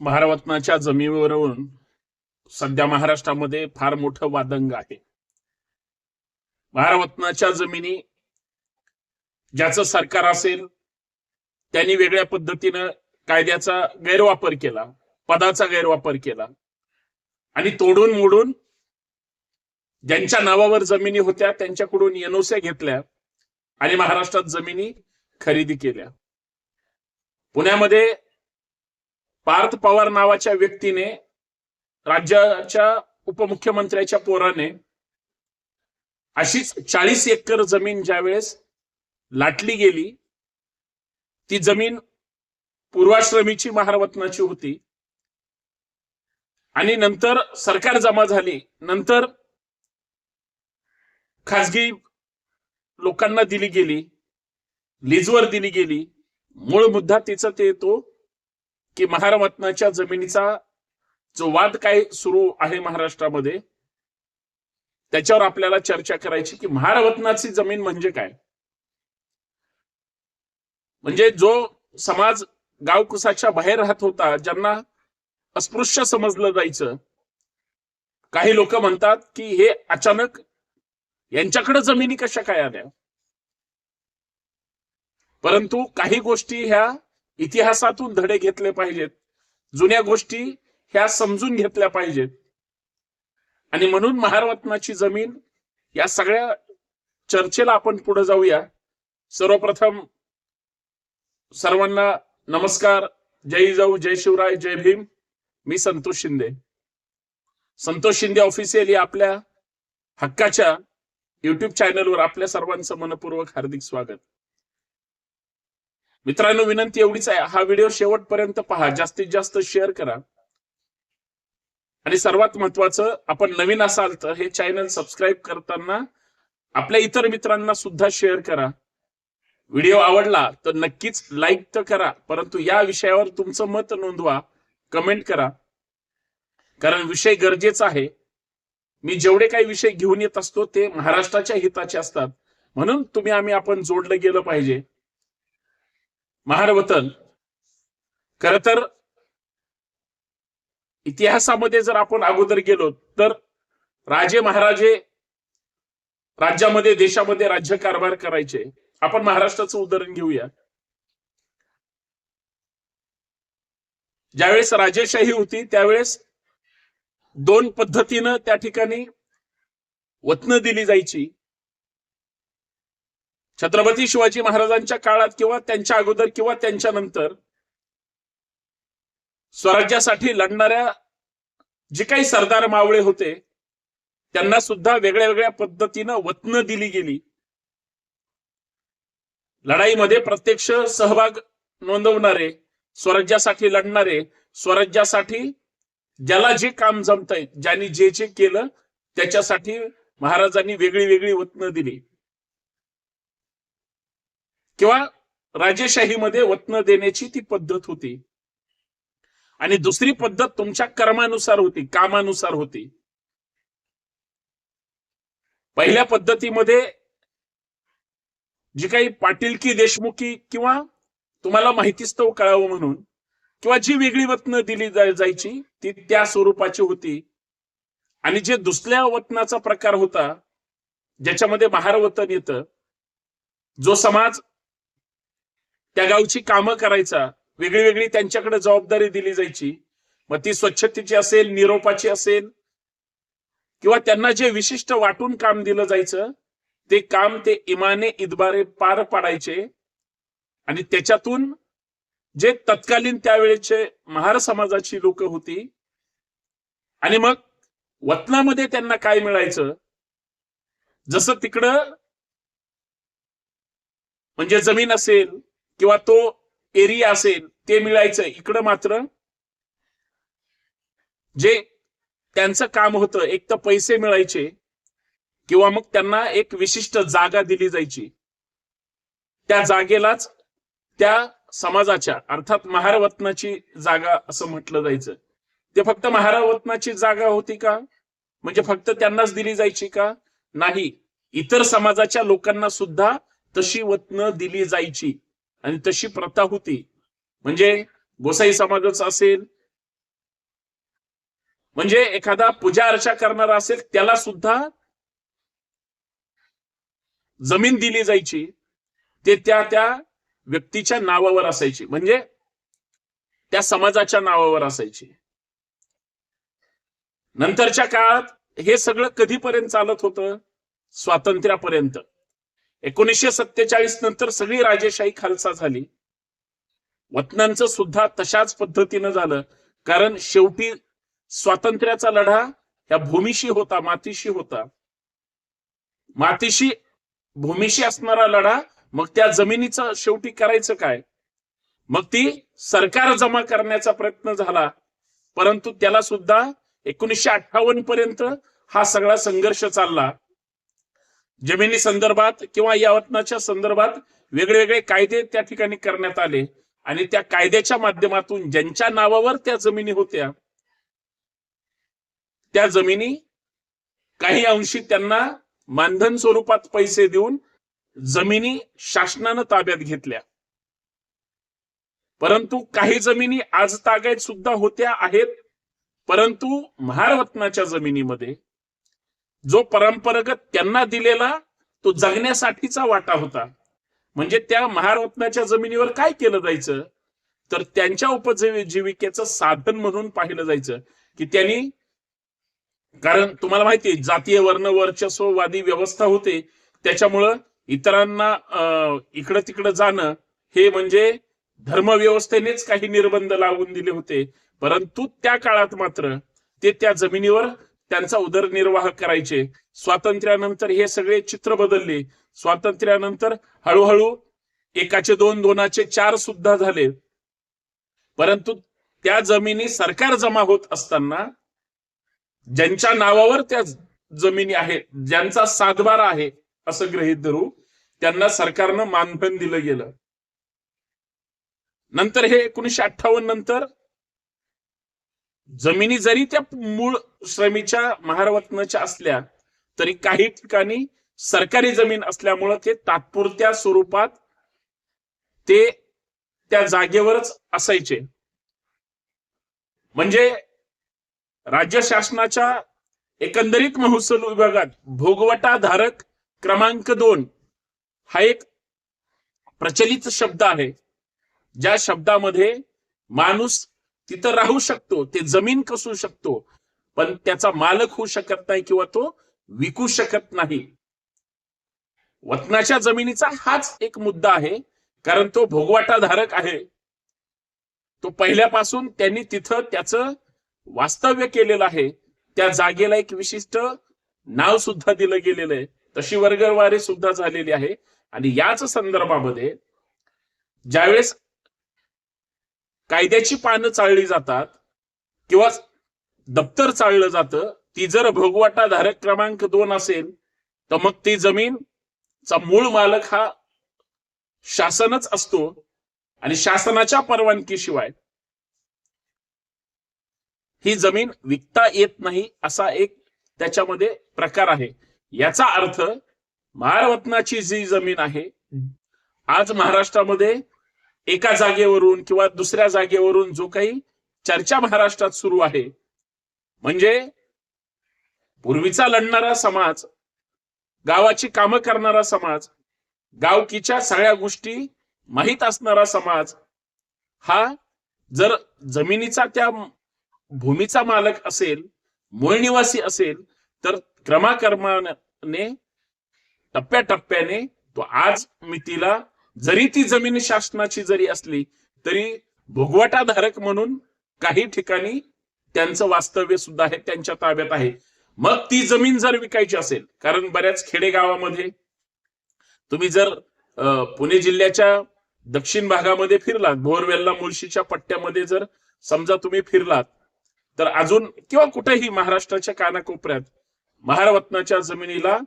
महारत्नाच्या जमिनीवरून सध्या महाराष्ट्रामध्ये फार मोठं वादंग आहे. महारत्नाच्या जमिनी ज्याचं सरकार असेल त्यांनी वेगळ्या पद्धतीनं कायद्याचा गैरवापर केला पदाचा गैरवापर केला. आणि तोडून मोडून ज्यांच्या नावावर जमिनी होत्या त्यांच्याकडून एनओसी घेतल्या आणि महाराष्ट्रात जमिनी खरेदी केल्या. पुण्यामध्ये पार्थ पवार नावाच्या व्यक्तीने राज्याच्या उपमुख्यमंत्र्याच्या पोराने अशीच चाळीस एकर जमीन ज्यावेळेस लाटली गेली ती जमीन पूर्वाश्रमीची महारवतनाची होती. आणि नंतर सरकार जमा झाली. नंतर खासगी लोकांना दिली गेली लीजवर दिली गेली. मूळ मुद्दा तिचा ते येतो की महारत्नाच्या जमिनीचा जो वाद काय सुरू आहे महाराष्ट्रामध्ये त्याच्यावर आपल्याला चर्चा करायची की महारत्नाची जमीन म्हणजे काय? म्हणजे जो समाज गावकुसाच्या बाहेर राहत होता ज्यांना अस्पृश्य समजलं जायचं काही लोक म्हणतात की हे अचानक यांच्याकडे जमिनी कशा काय आल्या? परंतु काही गोष्टी ह्या इतिहासातून धडे घेतले पाहिजेत. जुन्या गोष्टी ह्या समजून घेतल्या पाहिजेत. आणि म्हणून महारत्नाची जमीन या सगळ्या चर्चेला आपण पुढे जाऊया. सर्वप्रथम सर्वांना नमस्कार. जय जाऊ जय शिवराय जय भीम. मी संतोष शिंदे. संतोष शिंदे ऑफिशियल या आपल्या हक्काच्या युट्यूब चॅनलवर आपल्या सर्वांचं मनपूर्वक हार्दिक स्वागत. मित्रांनो विनंती एवढीच आहे. हा व्हिडिओ शेवटपर्यंत पहा. जास्तीत जास्त शेअर करा. आणि सर्वात महत्वाचं आपण नवीन असाल तर हे चॅनल सबस्क्राईब करताना आपल्या इतर मित्रांना सुद्धा शेअर करा. व्हिडिओ आवडला तर नक्कीच लाईक तर करा. परंतु या विषयावर तुमचं मत नोंदवा. कमेंट करा. कारण विषय गरजेचा आहे. मी जेवढे काही विषय घेऊन येत असतो ते महाराष्ट्राच्या हिताचे असतात. म्हणून तुम्ही आम्ही आपण जोडलं गेलं पाहिजे. महारवतन खर तर इतिहासामध्ये जर आपण अगोदर गेलो तर राजे महाराजे राज्यामध्ये देशामध्ये राज्य कारभार करायचे. आपण महाराष्ट्राचं उदाहरण घेऊया. ज्यावेळेस राजेशाही होती त्यावेळेस दोन पद्धतीनं त्या ठिकाणी वतनं दिली जायची. छत्रपती शिवाजी महाराजांच्या काळात किंवा त्यांच्या अगोदर किंवा त्यांच्या नंतर स्वराज्यासाठी लढणाऱ्या जे काही सरदार मावळे होते त्यांना सुद्धा वेगळ्या वेगळ्या पद्धतीनं वतनं दिली गेली. लढाईमध्ये प्रत्यक्ष सहभाग नोंदवणारे स्वराज्यासाठी लढणारे स्वराज्यासाठी ज्याला जे काम जमतंय ज्यांनी जे जे केलं त्याच्यासाठी महाराजांनी वेगळी वेगळी वतनं दिली. किंवा राजेशाहीमध्ये वतन देण्याची ती पद्धत होती. आणि दुसरी पद्धत तुमच्या कर्मानुसार होती कामानुसार होती. पहिल्या पद्धतीमध्ये जी काही पाटीलकी देशमुखी किंवा तुम्हाला माहितीस्तव कळावं म्हणून किंवा जी वेगळी वतन दिली जायची ती त्या स्वरूपाची होती. आणि जे दुसऱ्या वतनाचा प्रकार होता ज्याच्यामध्ये महारवतन येतं जो समाज त्या गावची कामं करायचा. वेगळी वेगळी त्यांच्याकडे जबाबदारी दिली जायची. मग ती स्वच्छतेची असेल निरोपाची असेल किंवा त्यांना जे विशिष्ट वाटून काम दिलं जायचं ते काम ते इमाने इदबारे पार पाडायचे. आणि त्याच्यातून जे तत्कालीन त्यावेळेचे महार समाजाची लोक होती. आणि मग वतनामध्ये त्यांना काय मिळायचं? जसं तिकडं म्हणजे जमीन असेल किंवा तो एरिया असेल ते मिळायचं. इकडं मात्र जे त्यांचं काम होतं एक तर पैसे मिळायचे किंवा मग त्यांना एक विशिष्ट जागा दिली जायची. त्या जागेलाच त्या समाजाच्या अर्थात महारवतनाची जागा असं म्हटलं जायचं. ते फक्त महारवतनाची जागा होती का? म्हणजे फक्त त्यांनाच दिली जायची का? नाही. इतर समाजाच्या लोकांना सुद्धा तशी वतनं दिली जायची. आणि तशी प्रथा होती. म्हणजे गोसाई समाजाचं असेल म्हणजे एखादा पूजा अर्चा करणारा असेल त्याला सुद्धा जमीन दिली जायची. ते त्या त्या व्यक्तीच्या नावावर असायची. म्हणजे त्या समाजाच्या नावावर असायची. नंतरच्या काळात हे सगळं कधीपर्यंत चालत होतं? स्वातंत्र्यापर्यंत. एकोणीसशे सत्तेचाळीस नंतर सगळी राजेशाही खालसा झाली. वतनांचं सुद्धा तशाच पद्धतीनं झालं. कारण शेवटी स्वातंत्र्याचा लढा ह्या भूमीशी होता मातीशी होता. मातीशी भूमीशी असणारा लढा मग त्या जमिनीचं शेवटी करायचं काय? मग ती सरकार जमा करण्याचा प्रयत्न झाला. परंतु त्याला सुद्धा एकोणीसशे अठ्ठावन्न पर्यंत हा सगळा संघर्ष चालला. जमिनी संदर्भात किंवा या वतनाच्या संदर्भात वेगवेगळे कायदे त्या ठिकाणी करण्यात आले. आणि त्या कायद्याच्या माध्यमातून ज्यांच्या नावावर त्या जमिनी होत्या त्या जमिनी काही अंशी त्यांना मानधन स्वरूपात पैसे देऊन जमिनी शासनानं ताब्यात घेतल्या. परंतु काही जमिनी आज तागायत सुद्धा होत्या आहेत परंतु महारवतनाच्या जमिनीमध्ये जो परंपरागत त्यांना दिलेला तो जगण्यासाठीचा वाटा होता. म्हणजे त्या महारत्नाच्या जमिनीवर काय केलं जायचं? तर त्यांच्या उपजीविकेचं साधन म्हणून पाहिलं जायचं. की त्यांनी कारण तुम्हाला माहिती आहे, जातीय वर्ण वर्चस्ववादी व्यवस्था होते. त्याच्यामुळं इतरांना इकडं तिकडं जाणं हे म्हणजे धर्मव्यवस्थेनेच काही निर्बंध लावून दिले होते. परंतु त्या काळात मात्र ते त्या जमिनीवर त्यांचा उदरनिर्वाह करायचे. स्वातंत्र्यानंतर हे सगळे चित्र बदलले. स्वातंत्र्यानंतर हळूहळू एकाचे दोन दोनाचे चार सुद्धा झाले. परंतु त्या जमिनी सरकार जमा होत असताना ज्यांच्या नावावर त्या जमिनी आहेत ज्यांचा सातबारा आहे असं गृहीत धरू त्यांना सरकारनं मानधन दिलं गेलं. नंतर हे एकोणीशे अठ्ठावन्न नंतर जमिनी जरी त्या मूळ श्रमीच्या महारवतनाच्या असल्या तरी काही ठिकाणी सरकारी जमीन असल्यामुळं ते तात्पुरत्या स्वरूपात ते त्या जागेवरच असायचे. म्हणजे राज्य शासनाच्या एकंदरीत महसूल विभागात भोगवटा धारक क्रमांक दोन हा एक प्रचलित शब्द आहे. ज्या शब्दामध्ये माणूस तिथं राहू शकतो ते जमीन कसू शकतो पण त्याचा मालक होऊ शकत नाही किंवा तो विकू शकत नाही. वतनाच्या जमिनीचा हाच एक मुद्दा आहे कारण तो भोगवाटा धारक आहे. तो पहिल्यापासून त्यांनी तिथं त्याचं वास्तव्य केलेलं आहे त्या जागेला एक विशिष्ट नाव सुद्धा दिलं गेलेलं आहे. तशी वर्गवारी सुद्धा झालेली आहे. आणि याच संदर्भामध्ये ज्यावेळेस कायद्याची पानं चाळली जातात किंवा दप्तर चाळलं जातं ती जर भोगवाटा धारक क्रमांक दोन असेल तर मग ती जमीन चा मूळ मालक हा शासनच असतो आणि शासनाच्या परवानगीशिवाय ही जमीन विकता येत नाही असा एक त्याच्यामध्ये प्रकार आहे. याचा अर्थ महारवतनाची जी जमीन आहे आज महाराष्ट्रामध्ये एका जागेवरून किंवा दुसऱ्या जागेवरून जो काही चर्चा महाराष्ट्रात सुरू आहे. म्हणजे पूर्वीचा लढणारा समाज गावाची कामं करणारा समाज गावकीच्या सगळ्या गोष्टी माहीत असणारा समाज हा जर जमिनीचा त्या भूमीचा मालक असेल मूळ निवासी असेल तर क्रमाक्रमाने टप्प्याटप्प्याने तो आज मितीला जरी ती जमीन शासनाची जरी असली तरी भोगवटाधारक म्हणून काही ठिकाणी त्यांचं वास्तव्य सुद्धा आहे त्यांच्या ताब्यात आहे. मग ती जमीन जर विकायची असेल कारण बऱ्याच खेडेगावामध्ये तुम्ही जर पुणे जिल्ह्याच्या दक्षिण भागामध्ये फिरलात बोरवेलला मुळशीच्या पट्ट्यामध्ये जर समजा तुम्ही फिरलात तर अजून किंवा कुठेही महाराष्ट्राच्या कानाकोपऱ्यात महारवतनाच्या जमिनीला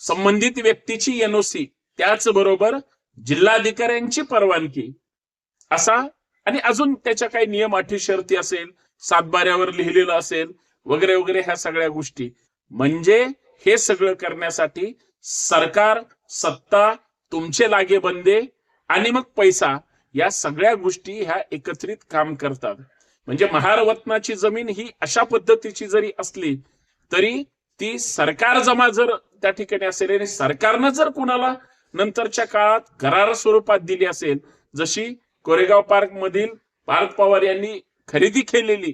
संबंधित व्यक्तीची एनओसी त्याचबरोबर जिल्हाधिकाऱ्यांची परवानगी. असा आणि अजून त्याच्या काही नियम अटी शर्ती असेल सातबाऱ्यावर लिहिलेलं असेल वगैरे वगैरे ह्या सगळ्या गोष्टी. म्हणजे हे सगळं करण्यासाठी सरकार सत्ता तुमचे लागे बंदे आणि मग पैसा या सगळ्या गोष्टी ह्या एकत्रित काम करतात. म्हणजे महारवतनाची जमीन ही अशा पद्धतीची जरी असली तरी ती सरकार जमा जर त्या ठिकाणी असेल आणि सरकारनं जर कुणाला नंतरच्या काळात करार स्वरूपात दिली असेल जशी कोरेगाव पार्क मधील पार्थ पवार यांनी खरेदी केलेली.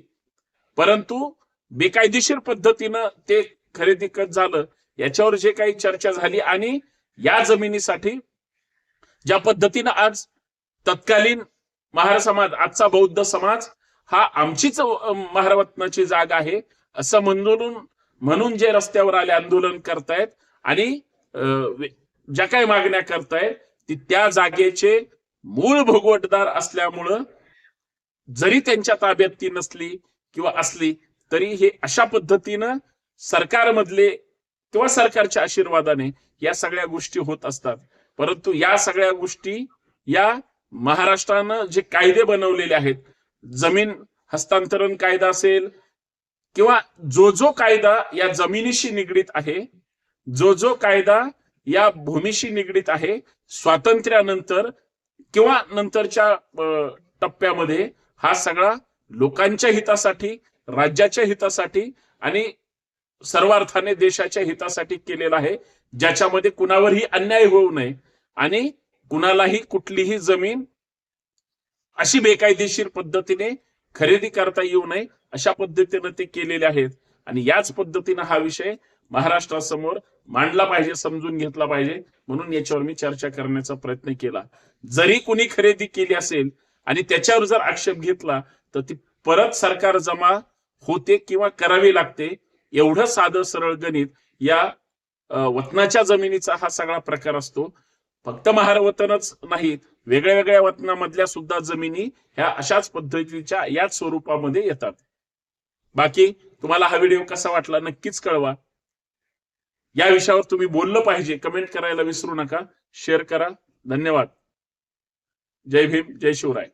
परंतु बेकायदेशीर पद्धतीनं ते खरेदी कत झालं. याच्यावर जे काही चर्चा झाली आणि या जमिनीसाठी ज्या पद्धतीनं आज तत्कालीन महार समाज आजचा बौद्ध समाज हा आमचीच महारत्नाची जाग जागा आहे असं म्हणून म्हणून जे रस्त्यावर आले आंदोलन करतायत आणि अं, ज्या काही मागण्या करतायत ती त्या जागेचे मूळ भोगवटदार असल्यामुळं जरी त्यांच्या ताब्यात ती नसली किंवा असली तरी हे अशा पद्धतीनं सरकारमधले किंवा सरकारच्या आशीर्वादाने या सगळ्या गोष्टी होत असतात. परंतु या सगळ्या गोष्टी या महाराष्ट्रानं जे कायदे बनवलेले आहेत जमीन हस्तांतरण कायदा असेल किंवा जो जो कायदा या जमिनीशी निगडीत आहे जो जो कायदा या भूमीशी निगडीत आहे. स्वातंत्र्यानंतर किंवा नंतरच्या टप्प्यामध्ये हा सगळा लोकांच्या हितासाठी राज्याच्या हितासाठी आणि सर्वार्थाने देशाच्या हितासाठी केलेला आहे. ज्याच्यामध्ये कुणावरही अन्याय होऊ नये आणि कुणालाही कुठलीही जमीन अशी बेकायदेशीर पद्धतीने खरेदी करता येऊ नये अशा पद्धतीने ते केलेले आहेत. आणि याच पद्धतीनं हा विषय महाराष्ट्रासमोर मांडला पाहिजे समजून घेतला पाहिजे. म्हणून याच्यावर मी चर्चा करण्याचा प्रयत्न केला. जरी कुणी खरेदी केली असेल आणि त्याच्यावर जर आक्षेप घेतला तर ती परत सरकार जमा होते किंवा करावी लागते एवढं साधं सरळ गणित या वतनाच्या जमिनीचा हा सगळा प्रकार असतो. फक्त महारवतनच नाही वेगळ्या वेगळ्या वतनामधल्या सुद्धा जमिनी ह्या अशाच पद्धतीच्या याच स्वरूपामध्ये येतात. बाकी तुम्हाला हा व्हिडिओ कसा वाटला नक्कीच कळवा. या विषयावर तुम्ही बोललं पाहिजे कमेंट करायला विसरू नका. शेअर करा. धन्यवाद. जय भीम जय शिवराय.